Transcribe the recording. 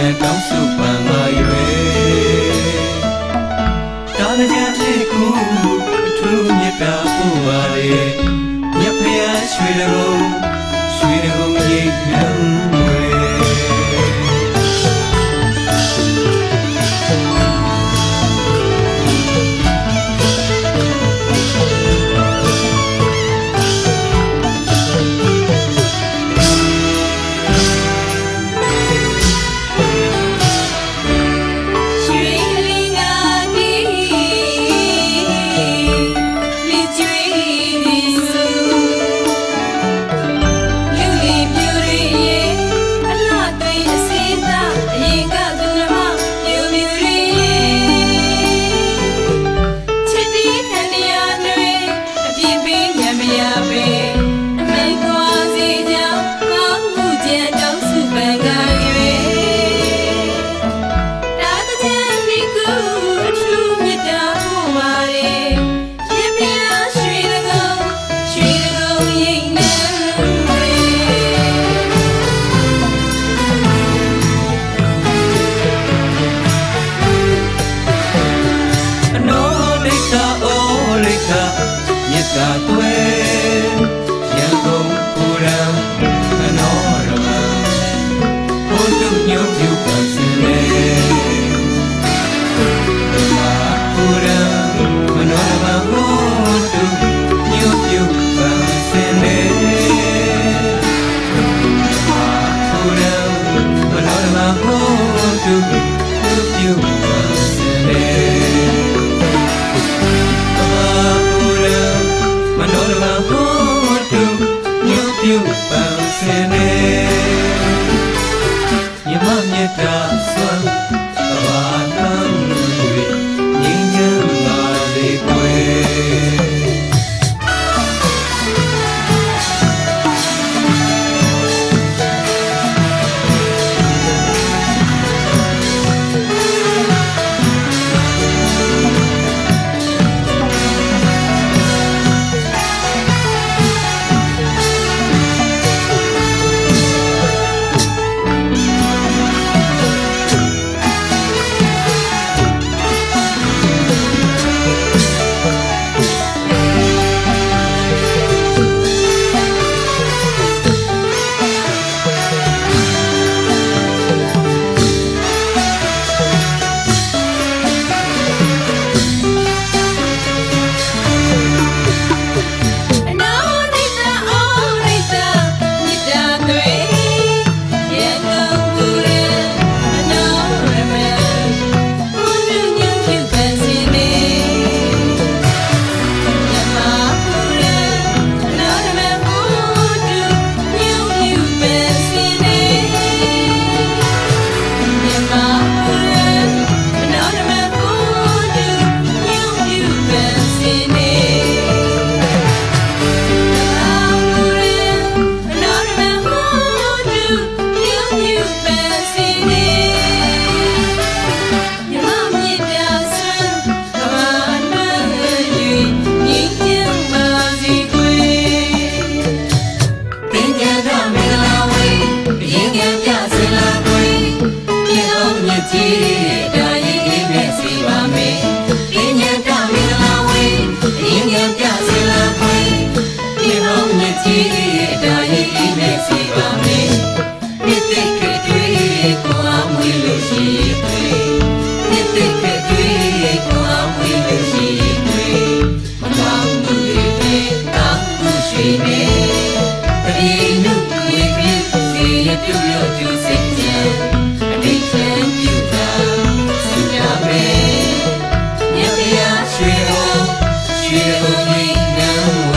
နဲ့တောင်းစုပန်လာ၍တာရကြတဲ့ကူအထူးမြတ်ပြဖို့ပါလေမြတ်ဖျားရွှေတော် Gracias. you. Halloween now.